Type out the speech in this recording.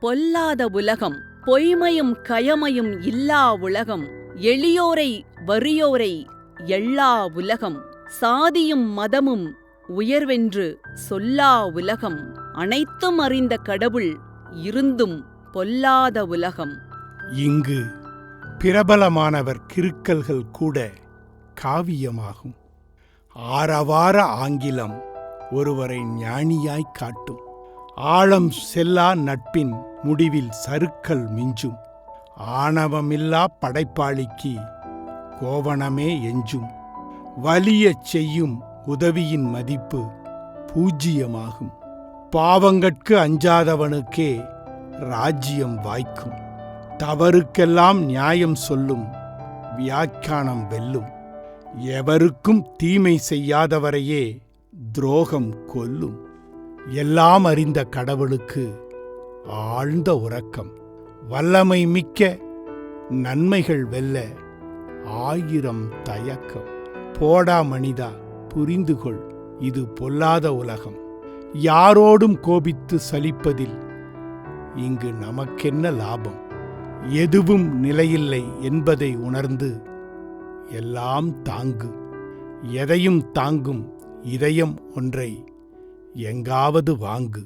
பொல்லாத உலகம் பொய்மையும் கயமையும் இல்லா உலகம் எளியோரை வறியோரை எல்லா உலகம் சாதியும் மதமும் உயர்வென்று சொல்லா உலகம் அனைத்தும் அறிந்த கடவுள் இருந்தும் பொல்லாத உலகம். இங்கு பிரபலமானவர் கிருக்கல்கள் கூட காவியமாகும். ஆரவார ஆங்கிலம் ஒருவரை ஞானியாய் காட்டும். ஆழம் செல்லா நட்பின் முடிவில் சருக்கள் மிஞ்சும். ஆணவமில்லா படைப்பாளிக்கு கோவணமே எஞ்சும். வலியச் செய்யும் உதவியின் மதிப்பு பூஜ்ஜியமாகும். பாவங்கட்கு அஞ்சாதவனுக்கே ராஜ்யம் வாய்க்கும். தவறுக்கெல்லாம் நியாயம் சொல்லும் வியாக்கியானம் வெல்லும். எவருக்கும் தீமை செய்யாதவரையே துரோகம் கொல்லும். எல்லாம் அறிந்த கடவுளுக்கு ஆழ்ந்த உறக்கம். வல்லமை மிக்க நன்மைகள் வெல்ல ஆயிரம் தயக்கம். போடா மனிதா புரிந்துகொள் இது பொல்லாத உலகம். யாரோடும் கோபித்து சலிப்பதில் இங்கு நமக்கென்ன லாபம்? எதுவும் நிலையில்லை என்பதை உணர்ந்து எல்லாம் தாங்கு. எதையும் தாங்கும் இதயம் ஒன்றை எங்காவது வாங்கு.